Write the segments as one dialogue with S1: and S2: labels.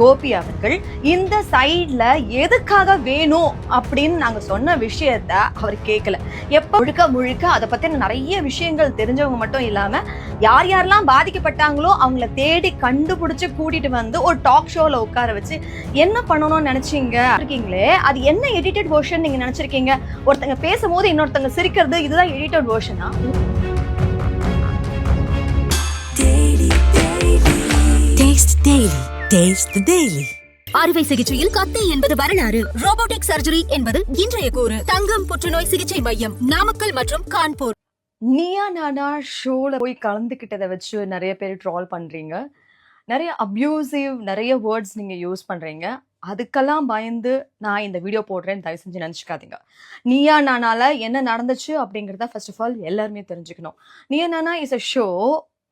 S1: கோபி அவர்கள் இந்த சைட்ல எதுக்காக வேணும் அப்படின்னு நாங்க சொன்ன விஷயத்த அவர் கேட்கல எப்ப முழுக்க முழுக்க அதை பத்தின நிறைய விஷயங்கள் தெரிஞ்சவங்க மட்டும் இல்லாம யார் யாரெல்லாம் பாதிக்கப்பட்டாங்களோ அவங்கள தேடி கண்டுபிடிச்சு கூட்டிட்டு வந்து ஒரு டாக் ஷோல உட்கார வச்சு என்ன பண்ணணும்னு நினைச்சீங்க? இருக்கீங்களே? அது என்ன எடிட்டட் வேர்ஷன் நீங்க நினைச்சிருக்கீங்க? ஒருத்தங்க பேசும்போது இன்னொருத்தங்க சிரிக்கிறது இதுதான் எடிட்டட் வேர்ஷனா
S2: Taste Daily. The Daily.
S3: அறுவை சிகிச்சையில் கத்தை என்பது வரலாறு. ரோபோட்டிக் சர்ஜரி என்பது இன்றைய கூறு. தங்கம் புற்றுநோய் சிகிச்சை மையம் நாமக்கல் மற்றும் கான்பூர்.
S1: நீயா நானா ஷோல போய் கலந்துக்கிட்டதை வச்சு நிறைய பேர் ட்ரால் பண்றீங்க. நிறைய அப்யூசிவ் நிறைய வேர்ட்ஸ் நீங்க யூஸ் பண்றீங்க. அதுக்கெல்லாம் பயந்து நான் இந்த வீடியோ போடுறேன்னு தயவு செஞ்சு நினச்சிக்காதீங்க. நீயா நானால என்ன நடந்துச்சு அப்படிங்கிறத ஃபர்ஸ்ட் ஆஃப் ஆல் எல்லாருமே தெரிஞ்சுக்கணும். Neeya Naana is a show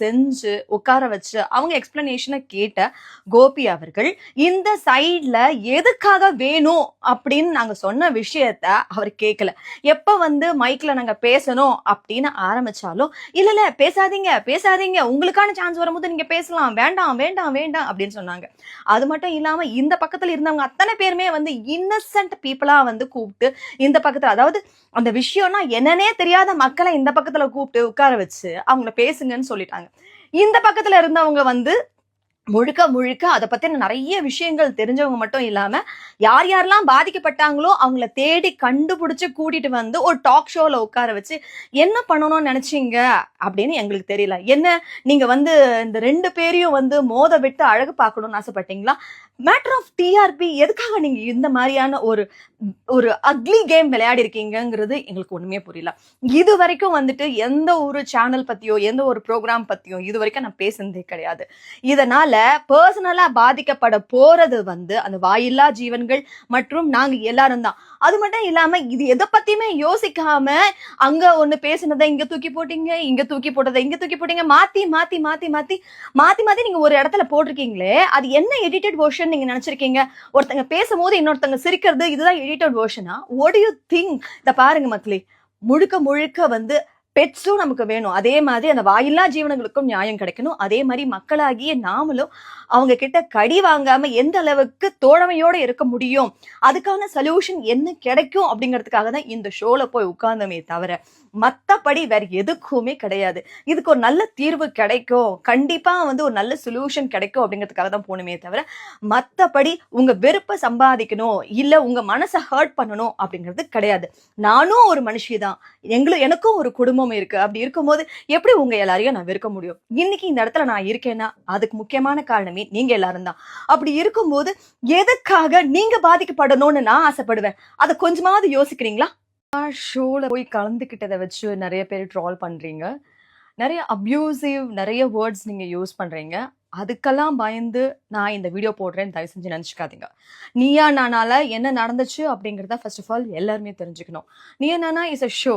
S1: செஞ்சு உட்கார வச்சு அவங்க எக்ஸ்பிளனேஷனை கேட்ட கோபி அவர்கள் இந்த சைடில் எதுக்காக வேணும் அப்படின்னு நாங்க சொன்ன விஷயத்த அவர் கேட்கல எப்ப வந்து மைக்ல நாங்க பேசணும் அப்படின்னு ஆரம்பிச்சாலும் இல்ல இல்ல பேசாதீங்க பேசாதீங்க உங்களுக்கான சான்ஸ் வரும்போது நீங்க பேசலாம் வேண்டாம் வேண்டாம் வேண்டாம் அப்படின்னு சொன்னாங்க. அது மட்டும் இல்லாம இந்த பக்கத்துல இருந்தவங்க அத்தனை பேருமே வந்து இன்னசென்ட் பீப்புளா வந்து கூப்பிட்டு இந்த பக்கத்துல அதாவது அந்த விஷயம்னா என்னன்னே தெரியாத மக்களை இந்த பக்கத்துல கூப்பிட்டு உட்கார வச்சு அவங்கள பேசுங்கன்னு இருக்காங்க இந்த பக்கத்துல இருந்தவங்க வந்து முழுக்க முழுக்க அதை பத்தின நிறைய விஷயங்கள் தெரிஞ்சவங்க மட்டும் இல்லாம யார் யாரெல்லாம் பாதிக்கப்பட்டாங்களோ அவங்கள தேடி கண்டுபிடிச்சு கூட்டிட்டு வந்து ஒரு டாக் ஷோல உட்கார வச்சு என்ன பண்ணணும்னு நினைச்சீங்க? அப்படின்னு எங்களுக்கு தெரியல. என்ன? நீங்க வந்து இந்த ரெண்டு பேரையும் வந்து மோத விட்டு அழகு பார்க்கணும்னு ஆசைப்பட்டீங்களா? மேட்டர் ஆஃப் டிஆர்பி எதுக்காக நீங்க இந்த மாதிரியான ஒரு ஒரு அக்லி கேம் விளையாடி இருக்கீங்கிறது எங்களுக்கு ஒண்ணுமே புரியல. இது வரைக்கும் வந்துட்டு எந்த ஒரு சேனல் பத்தியோ எந்த ஒரு ப்ரோக்ராம் பத்தியோ இது வரைக்கும் நான் பேசுனதே கிடையாது. இதனால பர்சனலா பாதிக்கப்பட போறது வந்து அந்த வாயில்லா ஜீவன்கள் மற்றும் நாங்க எல்லாரும் தான். அது மட்டும் இல்லாம இது எதை பத்தியுமே யோசிக்காம அங்க ஒண்ணு பேசுனதை இங்க தூக்கி போட்டீங்க இங்க தூக்கி போட்டதை இங்க தூக்கி போட்டீங்க மாத்தி மாத்தி மாத்தி மாத்தி மாத்தி மாத்தி நீங்க ஒரு இடத்துல போட்டிருக்கீங்களே அது என்ன எடிட்டட் வெர்ஷன் நீங்க நினைச்சிருக்கீங்க ஒருத்தங்க பேசும்போது இன்னொருத்தங்க சிரிக்கிறது இதுதான் எடிட்டட் வேர்ஷனா ஒட் யூ திங்க் இத பாருங்க மக்களே முழுக்க முழுக்க வந்து பெட்ஸும் நமக்கு வேணும். அதே மாதிரி அந்த வாயில்லா ஜீவனங்களுக்கும் நியாயம் கிடைக்கணும். அதே மாதிரி மக்களாகிய நாமளும் அவங்க கிட்ட கடி வாங்காம எந்த அளவுக்கு தோழமையோட இருக்க முடியும்? அதுக்கான சொல்யூஷன் என்ன கிடைக்கும் அப்படிங்கிறதுக்காக தான் இந்த ஷோல போய் உட்கார்ந்தமே தவிர மத்தபடி வேற எதுக்குமே கிடையாது. இதுக்கு ஒரு நல்ல தீர்வு கிடைக்கும். கண்டிப்பா வந்து ஒரு நல்ல சொல்யூஷன் கிடைக்கும் அப்படிங்கிறதுக்காக தான் போகணுமே தவிர மத்தபடி உங்க வெறுப்பை சம்பாதிக்கணும். இல்ல உங்க மனசை ஹர்ட் பண்ணணும் அப்படிங்கிறது கிடையாது. நானும் ஒரு மனுஷி தான். எங்களும் எனக்கும் ஒரு குடும்பம் இருக்கு. அப்படி இருக்கும்போது எப்படி உங்க எல்லாரையும் நான் வெறுக்க முடியும்? இன்னைக்கு இந்த இடத்துல நான் இருக்கேன்னா அதுக்கு முக்கியமான காரணமே நீங்க எல்லாரும் தான். அப்படி இருக்கும்போது எதுக்காக நீங்க பாதிக்கப்படணும்னு நான் ஆசைப்படுவேன்? அதை கொஞ்சமாவது யோசிக்கிறீங்களா? ஷோல போய் கலந்துக்கிட்டதை வச்சு நிறைய பேர் ட்ரால் பண்றீங்க. நிறைய அப்யூசிவ் நிறைய வேர்ட்ஸ் நீங்க யூஸ் பண்றீங்க. அதுக்கெல்லாம் பயந்து நான் இந்த வீடியோ போடுறேன்னு தயவு செஞ்சு நினச்சிக்காதீங்க. நீயா நானால என்ன நடந்துச்சு அப்படிங்கிறத ஃபர்ஸ்ட் ஆஃப் ஆல் எல்லாருமே தெரிஞ்சுக்கணும். Neeya Naana is a show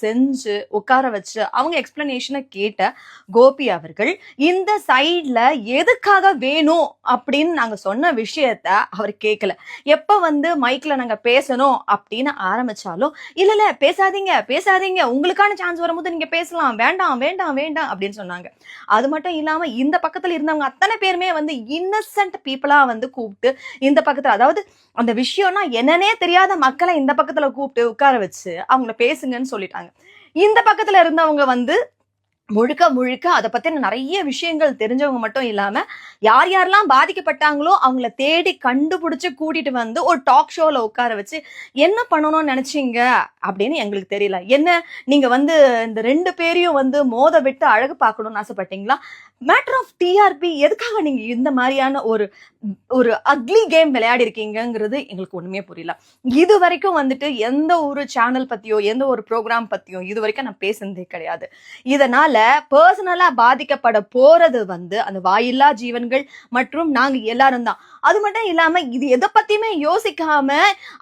S1: செஞ்சு உட்கார வச்சு அவங்க எக்ஸ்பிளனேஷனை கேட்ட கோபி அவர்கள் இந்த சைட்ல எதுக்காக வேணும் அப்படின்னு நாங்க சொன்ன விஷயத்த அவர் கேட்கல எப்ப வந்து மைக்ல நாங்க பேசணும் அப்படின்னு ஆரம்பிச்சாலும் இல்ல இல்ல பேசாதீங்க பேசாதீங்க உங்களுக்கான சான்ஸ் வரும்போது நீங்க பேசலாம் வேண்டாம் வேண்டாம் வேண்டாம் அப்படின்னு சொன்னாங்க. அது மட்டும் இல்லாம இந்த பக்கத்துல இருந்தவங்க அத்தனை பேருமே வந்து இன்னசென்ட் பீப்புளா வந்து கூப்பிட்டு இந்த பக்கத்துல அதாவது அந்த விஷயம்னா என்னன்னே தெரியாத மக்களை இந்த பக்கத்துல கூப்பிட்டு உட்கார வச்சு அவங்கள பேசுங்கன்னு சொல்லிட்டாங்க. இந்த பக்கத்துல இருந்தவங்க வந்து முழுக்க முழுக்க அதை பத்தின நிறைய விஷயங்கள் தெரிஞ்சவங்க மட்டும் இல்லாம யார் யாரெல்லாம் பாதிக்கப்பட்டாங்களோ அவங்கள தேடி கண்டுபிடிச்சு கூட்டிட்டு வந்து ஒரு டாக் ஷோல உட்கார வச்சு என்ன பண்ணணும்னு நினைச்சீங்க? அப்படின்னு எங்களுக்கு தெரியல. என்ன நீங்க வந்து இந்த ரெண்டு பேரையும் வந்து மோத விட்டு அழகு பார்க்கணும்னு ஆசைப்பட்டீங்களா? மேட்டர் ஆஃப் டிஆர்பி எதுக்காக நீங்க இந்த மாதிரியான ஒரு ஒரு அக்லி கேம் விளையாடி இருக்கீங்கங்கிறது எங்களுக்கு ஒண்ணுமே புரியல. இது வரைக்கும் வந்துட்டு எந்த ஒரு சேனல் பத்தியோ எந்த ஒரு ப்ரோக்ராம் பத்தியோ இது வரைக்கும் நான் பேசுனதே கிடையாது. இதனால பர்சனலா பாதிக்கப்பட போறது வந்து அந்த வாயில்லா ஜீவன்கள் மற்றும் நாங்க எல்லாரும் தான். அது மட்டும் இல்லாம இது எதை பத்தியுமே யோசிக்காம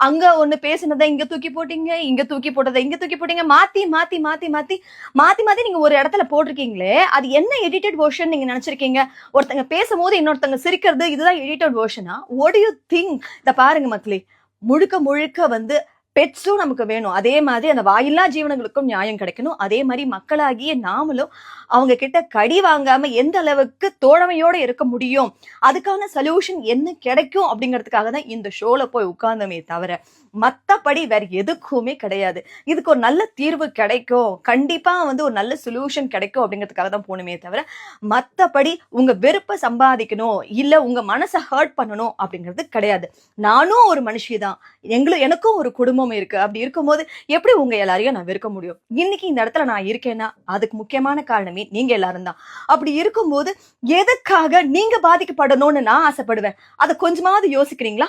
S1: அங்க ஒண்ணு பேசுனதை இங்க தூக்கி போட்டீங்க இங்க தூக்கி போட்டதை இங்க தூக்கி போட்டீங்க மாத்தி மாத்தி மாத்தி மாத்தி மாத்தி மாத்தி நீங்க ஒரு இடத்துல போட்டிருக்கீங்களே அது என்ன எடிட்டட் வெர்ஷன் நீங்க நினைச்சிருக்கீங்க. ஒருத்தங்க பேசும்போது இன்னொருத்தங்க சிரிக்கிறது இதுதான் எடிட்டட் வெர்ஷனா ஒட் யூ திங்க் இத பாருங்க மக்களே. முழுக்க முழுக்க வந்து பெட்ஸும் நமக்கு வேணும். அதே மாதிரி அந்த வாயில்லா ஜீவனங்களுக்கும் நியாயம் கிடைக்கணும். அதே மாதிரி மக்களாகிய நாமளும் அவங்க கிட்ட கடி வாங்காம எந்த அளவுக்கு தோழமையோட இருக்க முடியும்? அதுக்கான சொல்யூஷன் என்ன கிடைக்கும் அப்படிங்கிறதுக்காக தான் இந்த ஷோல போய் உட்கார்ந்தமே தவிர. மத்தபடி வேற எதுக்குமே கிடையாது. இதுக்கு ஒரு நல்ல தீர்வு கிடைக்கும். கண்டிப்பா வந்து ஒரு நல்ல சொல்யூஷன் கிடைக்கும் அப்படிங்கிறதுக்காக தான் போகணுமே தவிர மத்தபடி உங்க வெறுப்பை சம்பாதிக்கணும் இல்ல உங்க மனசை ஹர்ட் பண்ணணும் அப்படிங்கிறது கிடையாது. நானும் ஒரு மனுஷி தான். எங்களும் எனக்கும் ஒரு குடும்பம் இருக்கு. அப்படி இருக்கும்போது எப்படி உங்க எல்லாரையும் நான் வெறுக்க முடியும்? இன்னைக்கு இந்த இடத்துல நான் இருக்கேன்னா அதுக்கு முக்கியமான காரணமே நீங்க எல்லாரும் தான். அப்படி இருக்கும்போது எதுக்காக நீங்க பாதிக்கப்படணும்னு நான் ஆசைப்படுவேன்? அதை கொஞ்சமாவது யோசிக்கிறீங்களா?